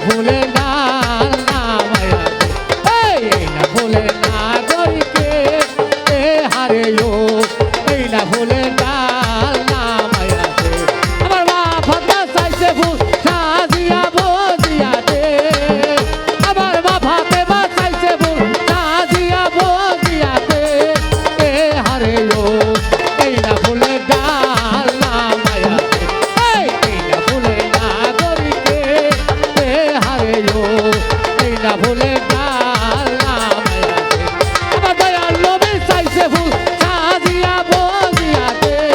ভুলে না